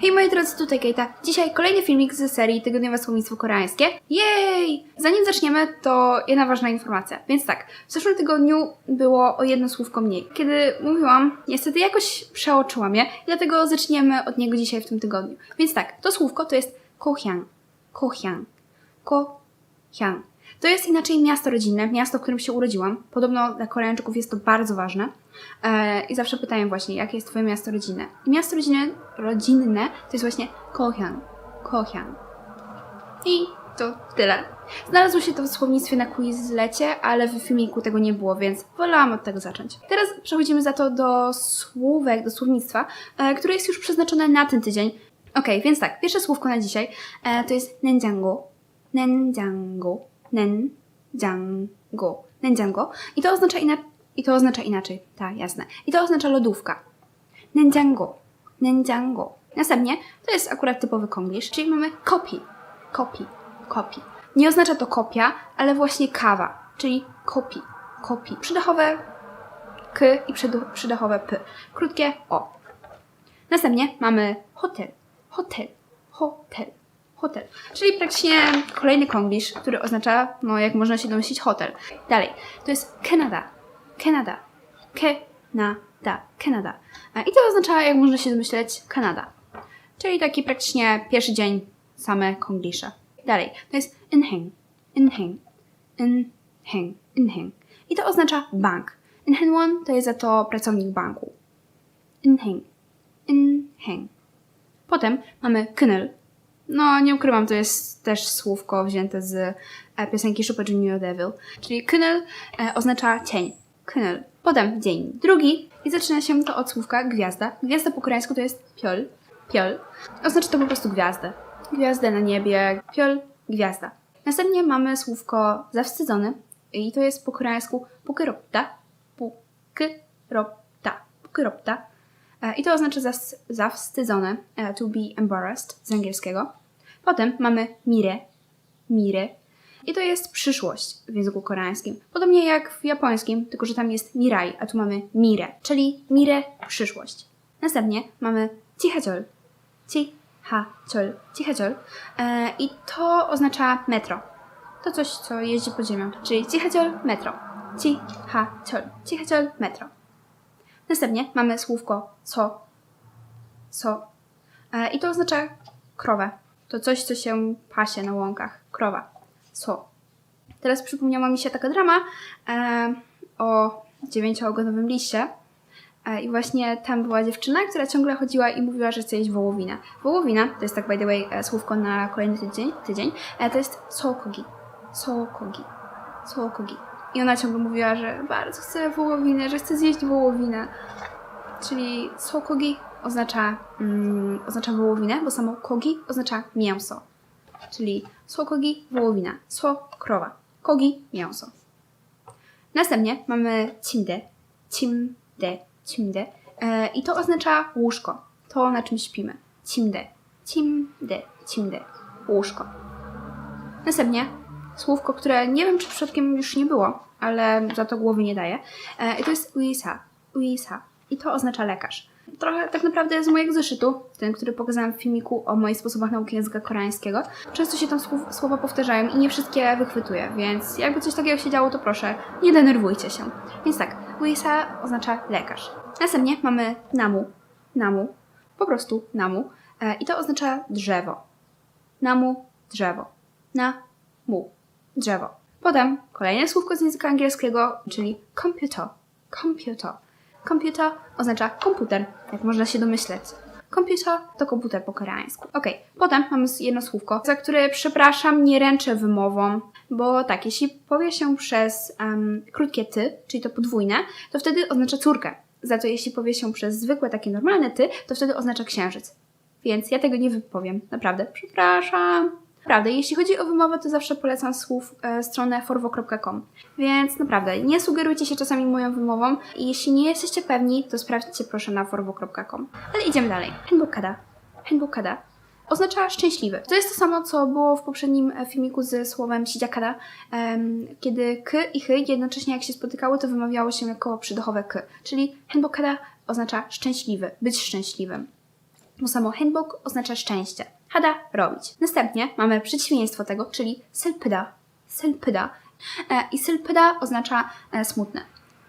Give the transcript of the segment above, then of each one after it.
Hej moi drodzy, tutaj Kejta. Dzisiaj kolejny filmik z serii Tygodniowe Słownictwo Koreańskie. Jej! Zanim zaczniemy, to jedna ważna informacja. Więc tak, w zeszłym tygodniu było o jedno słówko mniej. Kiedy mówiłam, niestety jakoś przeoczyłam je, dlatego zaczniemy od niego dzisiaj w tym tygodniu. Więc tak, to słówko to jest kohyang. Kohyang. Kohyang. To jest inaczej miasto rodzinne, miasto, w którym się urodziłam. Podobno dla Koreańczyków jest to bardzo ważne. E, I zawsze pytają właśnie, jakie jest Twoje miasto rodzinne. I miasto rodzinne, rodzinne to jest właśnie Kohyang. Kohyang. I to tyle. Znalazło się to w słownictwie na Quizlecie, ale w filmiku tego nie było, więc wolałam od tego zacząć. Teraz przechodzimy za to do słówek, do słownictwa, e, które jest już przeznaczone na ten tydzień. Okej, więc tak, pierwsze słówko na dzisiaj e, to jest nenjango. Nenjango. Nenjango. Nenjango. I to oznacza inaczej. I to oznacza inaczej. Tak, jasne. I to oznacza lodówka. Nenjango. Nenjango. Następnie to jest akurat typowy konglish, czyli mamy copy. Copy. Copy. Nie oznacza to kopia, ale właśnie kawa, czyli copy. Copy. Przydechowe k i przydechowe p. Krótkie o. Następnie mamy hotel. Hotel. Hotel. Hotel. Czyli praktycznie kolejny konglish, który oznacza, no jak można się domyślić, hotel. Dalej. To jest Canada. Canada. Canada. Canada. E, I to oznacza, jak można się domyśleć, Kanada. Czyli taki praktycznie pierwszy dzień same konglisze. Dalej. To jest inheng. Inheng. Inheng. Inheng. I to oznacza bank. Inhenwon to jest za to pracownik banku. Inheng. Inheng. Potem mamy knel. No, nie ukrywam, to jest też słówko wzięte z e, piosenki Super Junior Devil. Czyli knel e, oznacza cień. Knel. Potem dzień drugi i zaczyna się to od słówka gwiazda. Gwiazda po koreańsku to jest piol. Piol. Oznacza to po prostu gwiazdę. Gwiazdę na niebie. Piol. Gwiazda. Następnie mamy słówko zawstydzony i to jest po koreańsku pukyropta. Pukyropta. Pukyropta. E, I to oznacza zas- zawstydzony, e, to be embarrassed z angielskiego. Potem mamy mire, mire. I to jest przyszłość w języku koreańskim. Podobnie jak w japońskim, tylko że tam jest mirai, a tu mamy mire, czyli mire, przyszłość. Następnie mamy chihaciol, chihaciol, chihaciol. E, I to oznacza metro. To coś, co jeździ pod ziemią, czyli chihaciol, metro. Chihaciol, chihaciol, metro. Następnie mamy słówko co. Co. E, I to oznacza krowę. To coś, co się pasie na łąkach. Krowa. Co. Teraz przypomniała mi się taka drama e, o dziewięcioogonowym liście. E, I właśnie tam była dziewczyna, która ciągle chodziła i mówiła, że chce jeść wołowinę. Wołowina, to jest tak by the way e, słówko na kolejny tydzień, tydzień e, to jest sokogi. Sokogi. Sokogi. I ona ciągle mówiła, że bardzo chce wołowinę, że chce zjeść wołowinę. Czyli sokogi oznacza, mm, oznacza wołowinę, bo samo kogi oznacza mięso. Czyli sokogi, wołowina. So, krowa. Kogi, mięso. Następnie mamy cimde. Cimde. Cimde. E, I to oznacza łóżko. To, na czym śpimy. Cimde. Cimde. Cimde. Łóżko. Następnie słówko, które nie wiem, czy przypadkiem już nie było, ale za to głowy nie daje. E, I to jest uisa. Uisa. I to oznacza lekarz. Trochę tak naprawdę z mojego zeszytu, ten, który pokazałam w filmiku o moich sposobach nauki języka koreańskiego. Często się tam słowa powtarzają i nie wszystkie wychwytuję, więc jakby coś takiego się działo, to proszę, nie denerwujcie się. Więc tak, uisa oznacza lekarz. Następnie mamy namu. Namu. Po prostu namu. E, I to oznacza drzewo. Namu, drzewo. Na, mu, drzewo. Potem kolejne słówko z języka angielskiego, czyli computer. Computer. Computer oznacza komputer, jak można się domyśleć. Computer to komputer po koreańsku. Ok, potem mamy jedno słówko, za które, przepraszam, nie ręczę wymową, bo tak, jeśli powie się przez em, krótkie ty, czyli to podwójne, to wtedy oznacza córkę. Za to jeśli powie się przez zwykłe, takie normalne ty, to wtedy oznacza księżyc. Więc ja tego nie wypowiem. Naprawdę, przepraszam. Naprawdę, jeśli chodzi o wymowę, to zawsze polecam słów e, stronę forwo.com. Więc naprawdę, nie sugerujcie się czasami moją wymową i jeśli nie jesteście pewni, to sprawdźcie proszę na forwo.com. Ale idziemy dalej. Henbukada. Henbukada oznacza szczęśliwy. To jest to samo, co było w poprzednim e, filmiku ze słowem sidziakada, kiedy k i hy jednocześnie jak się spotykały, to wymawiało się jako przydechowe k. Czyli henbukada oznacza szczęśliwy, być szczęśliwym. Bo samo handbok oznacza szczęście. Hada robić. Następnie mamy przeciwieństwo tego, czyli sylpyda. Sylpyda. E, I sylpyda oznacza e, smutne.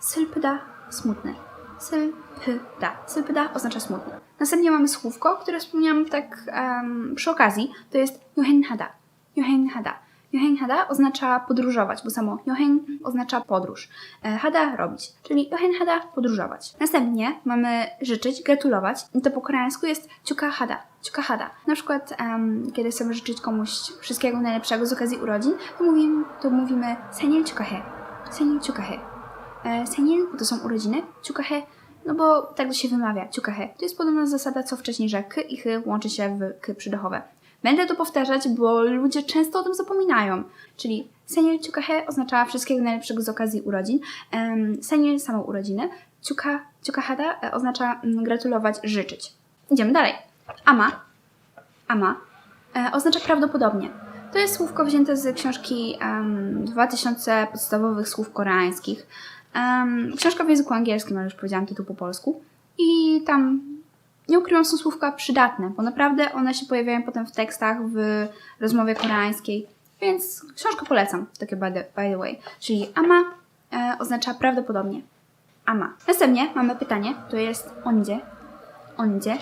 Sylpyda, smutny. Sylpyda. Sylpyda oznacza smutny. Następnie mamy słówko, które wspomniałam tak em, przy okazji. To jest yohenhada. Yohenhada. Yohenhada oznacza podróżować, bo samo yohen oznacza podróż. E, Hada robić, czyli yohenhada podróżować. Następnie mamy życzyć, gratulować. To po koreańsku jest chukahada. Chukahada. Na przykład, em, kiedy chcemy życzyć komuś wszystkiego najlepszego z okazji urodzin, to mówimy, to mówimy senil chukahe. Senil chukahe. E, senil to są urodziny, chukahe no bo tak to się wymawia, ciukahe. To jest podobna zasada co wcześniej, że k i chy łączy się w k przydechowe. Będę to powtarzać, bo ludzie często o tym zapominają. Czyli senior ciukahe oznacza wszystkiego najlepszego z okazji urodzin. Senior samą urodziny. Ciuka, ciukahada e, oznacza mm, gratulować, życzyć. Idziemy dalej. Ama. Ama e, oznacza prawdopodobnie. To jest słówko wzięte z książki um, 2000 podstawowych słów koreańskich. Um, książka w języku angielskim, ale już powiedziałam tytuł po polsku. I tam, nie ukrywam, są słówka przydatne, bo naprawdę one się pojawiają potem w tekstach, w rozmowie koreańskiej. Więc książkę polecam, takie by the, by the way. Czyli ama e, oznacza prawdopodobnie. Ama. Następnie mamy pytanie, to jest ondzie. Ondzie.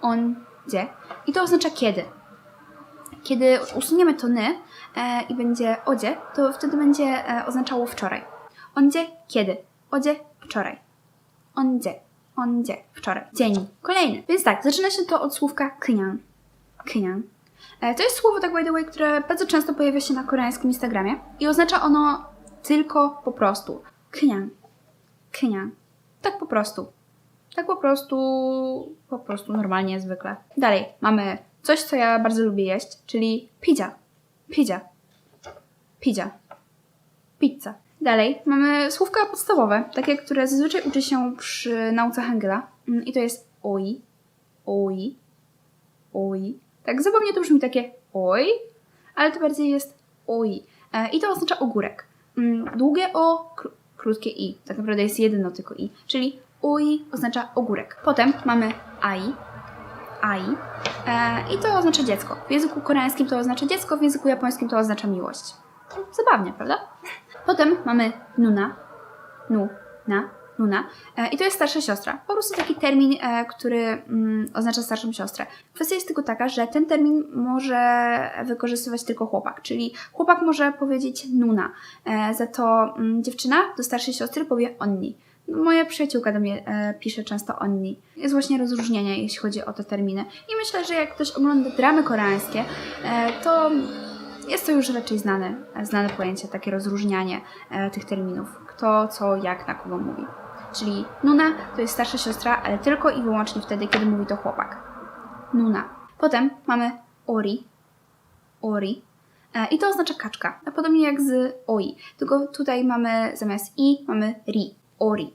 Ondzie. I to oznacza kiedy. Kiedy usuniemy to ny e, i będzie odzie, to wtedy będzie e, oznaczało wczoraj. Ondzie, kiedy. Odzie, wczoraj. Ondzie, ondzie, wczoraj. Dzień. Kolejny. Więc tak, zaczyna się to od słówka knian. Knian. E, To jest słowo, tak by the way, które bardzo często pojawia się na koreańskim Instagramie i oznacza ono tylko po prostu. Knian. Knian. Tak po prostu. Tak po prostu, po prostu normalnie, zwykle. Dalej mamy coś, co ja bardzo lubię jeść, czyli pizza. Pizza. Pizza. Pizza. Dalej mamy słówka podstawowe, takie, które zazwyczaj uczy się przy nauce Hangula. Mm, I to jest oi, oi, oi. Tak zabawnie to brzmi takie oj, ale to bardziej jest oi. E, I to oznacza ogórek. Mm, Długie o, kró- krótkie i. Tak naprawdę jest jedno tylko i. Czyli oi oznacza ogórek. Potem mamy ai, ai. E, I to oznacza dziecko. W języku koreańskim to oznacza dziecko, w języku japońskim to oznacza miłość. Zabawnie, prawda? Potem mamy nuna, nu, na, nuna. E, I to jest starsza siostra. Po prostu taki termin, e, który mm, oznacza starszą siostrę. Kwestia jest tylko taka, że ten termin może wykorzystywać tylko chłopak, czyli chłopak może powiedzieć nuna, e, za to mm, dziewczyna do starszej siostry powie onni. Moja przyjaciółka do mnie pisze często onni. Jest właśnie rozróżnienie, jeśli chodzi o te terminy. I myślę, że jak ktoś ogląda dramy koreańskie, to jest to już raczej znane, znane pojęcie, takie rozróżnianie e, tych terminów. Kto, co, jak, na kogo mówi. Czyli Nuna to jest starsza siostra, ale tylko i wyłącznie wtedy, kiedy mówi to chłopak. Nuna. Potem mamy Ori. Ori. E, I to oznacza kaczka. A podobnie jak z Oi. Tylko tutaj mamy zamiast i mamy ri. Ori.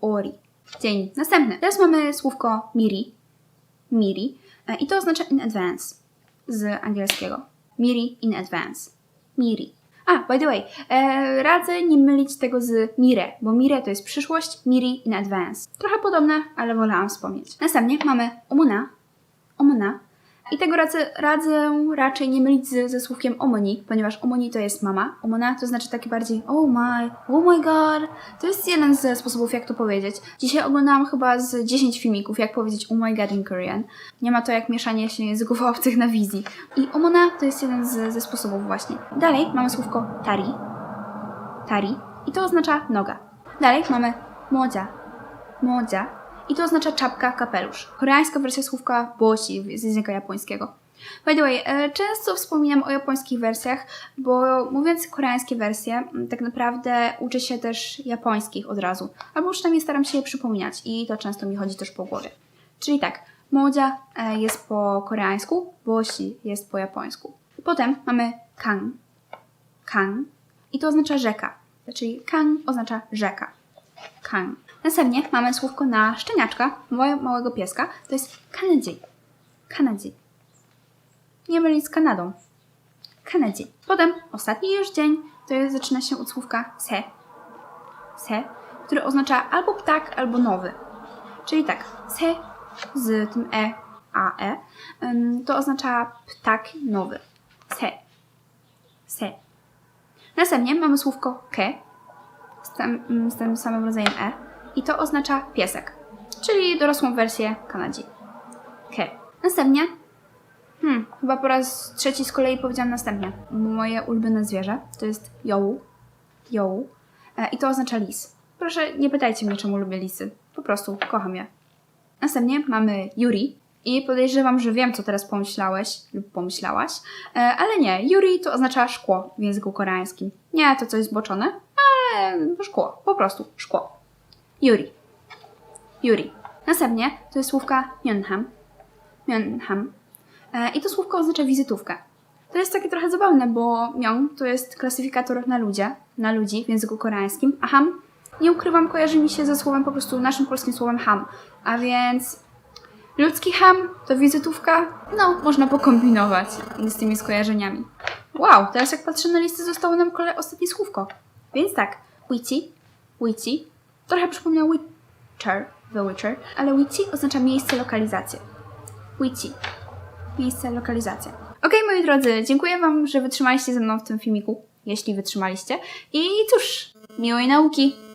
Ori. Dzień. Następny. Teraz mamy słówko miri. Miri. E, I to oznacza in advance z angielskiego. Miri in advance. Miri. A, by the way, e, radzę nie mylić tego z mire, bo mire to jest przyszłość, miri in advance. Trochę podobne, ale wolałam wspomnieć. Następnie mamy omuna. Omuna. I tego radzę, radzę raczej nie mylić z, ze słówkiem omoni, ponieważ omoni to jest mama. Omona to znaczy takie bardziej oh my, oh my god. To jest jeden ze sposobów, jak to powiedzieć. Dzisiaj oglądałam chyba z 10 filmików, jak powiedzieć oh my god in Korean. Nie ma to jak mieszanie się języków obcych na wizji. I omona to jest jeden ze sposobów właśnie. Dalej mamy słówko tari. Tari. I to oznacza noga. Dalej mamy modzia. Modzia. I to oznacza czapka, kapelusz. Koreańska wersja słówka bosi z języka japońskiego. By the way, e, często wspominam o japońskich wersjach, bo mówiąc koreańskie wersje, tak naprawdę uczę się też japońskich od razu. Albo przynajmniej staram się je przypominać i to często mi chodzi też po głowie. Czyli tak, modzia e, jest po koreańsku, bosi jest po japońsku. Potem mamy kang. Kang. I to oznacza rzeka. Czyli kang oznacza rzeka. Kang. Następnie mamy słówko na szczeniaczka, małe- małego pieska. To jest kanadzi. Kanadzi. Nie mylić z Kanadą. Kanadzi. Potem ostatni już dzień to jest, zaczyna się od słówka se. Se, który oznacza albo ptak, albo nowy. Czyli tak, se z tym e, a, e, to oznacza ptak nowy. Se. Se. Następnie mamy słówko ke z tym, mm, z tym samym rodzajem e i to oznacza piesek, czyli dorosłą wersję kanadzi. Ke. Następnie, hmm, chyba po raz trzeci z kolei powiedziałam następnie. Moje ulubione zwierzę to jest jołu. Jołu. E, I to oznacza lis. Proszę, nie pytajcie mnie, czemu lubię lisy. Po prostu kocham je. Następnie mamy Yuri. I podejrzewam, że wiem, co teraz pomyślałeś lub pomyślałaś, e, ale nie. Yuri to oznacza szkło w języku koreańskim. Nie to coś zboczone, ale szkło, po prostu szkło. Yuri. Yuri. Następnie to jest słówka Myeonham. Myeonham. E, I to słówko oznacza wizytówkę. To jest takie trochę zabawne, bo Myeong to jest klasyfikator na ludzie, na ludzi w języku koreańskim, a ham, nie ukrywam, kojarzy mi się ze słowem po prostu naszym polskim słowem ham. A więc ludzki ham to wizytówka, no, można pokombinować z tymi skojarzeniami. Wow, teraz jak patrzę na listę, zostało nam kolej ostatnie słówko. Więc tak, Witchy, Witchy, trochę przypomniał Witcher, The Witcher, ale Witchy oznacza miejsce, lokalizację. Witchy, miejsce, lokalizacja. Okej, moi drodzy, dziękuję Wam, że wytrzymaliście ze mną w tym filmiku, jeśli wytrzymaliście. I cóż, miłej nauki!